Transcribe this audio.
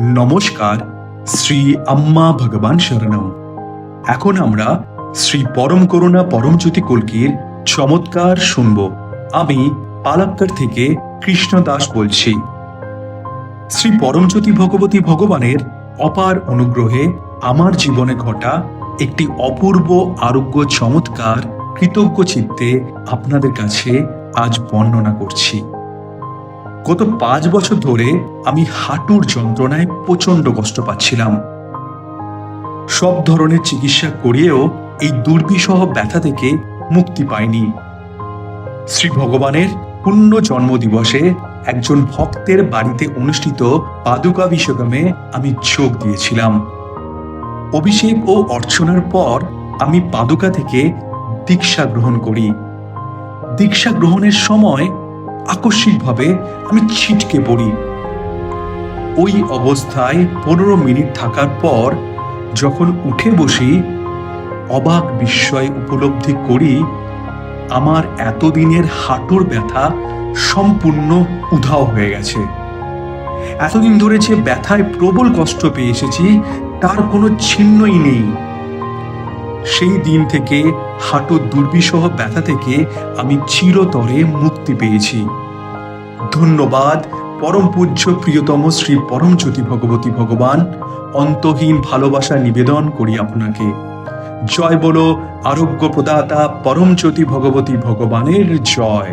নমস্কার, শ্রী আম্মা ভগবান শরণম। এখন আমরা শ্রী পরম করুণা পরমজ্যোতি কল্কির চমৎকার শুনব। আমি পালাক্কার থেকে কৃষ্ণ দাস বলছি। শ্রী পরমজ্যোতি ভগবতী ভগবানের অপার অনুগ্রহে আমার জীবনে ঘটা একটি অপূর্ব, আরোগ্য, চমৎকার, কৃতজ্ঞ চিত্তে আপনাদের কাছে আজ বর্ণনা করছি। গত পাঁচ বছর ধরে আমি হাঁটুর যন্ত্রণায় প্রচণ্ড কষ্ট পাচ্ছিলাম। সব ধরনের চিকিৎসা করিয়েও এই দুর্বিষহ ব্যথা থেকে মুক্তি পাইনি। শ্রী ভগবানের পূর্ণ জন্মদিবসে একজন ভক্তের বাড়িতে অনুষ্ঠিত পাদুকাভিষেকমে আমি যোগ দিয়েছিলাম। অভিষেক ও অর্চনার পর আমি পাদুকা থেকে দীক্ষা গ্রহণ করি। দীক্ষা গ্রহণের সময় আকস্মিকভাবে আমি ছিটকে পড়ি। ওই অবস্থায় পনেরো মিনিট থাকার পর যখন উঠে বসি, অবাক বিস্ময় উপলব্ধি করি, আমার এতদিনের হাঁটুর ব্যথা সম্পূর্ণ উধাও হয়ে গেছে। এতদিন ধরে যে ব্যথায় প্রবল কষ্ট পেয়ে এসেছি, তার কোনো ছিন্নই নেই। সেই দিন থেকে হাঁটুর দুর্বিষহ ব্যথা থেকে আমি চিরতরে মুক্তি পেয়েছি। ধন্যবাদ, পরম পূজ্য প্রিয়তম শ্রী পরমজ্যোতি ভগবতী ভগবান। অন্তহীন ভালোবাসা নিবেদন করি আপনাকে। জয় বলো আরোগ্য প্রদাতা পরমজ্যোতি ভগবতী ভগবানের জয়।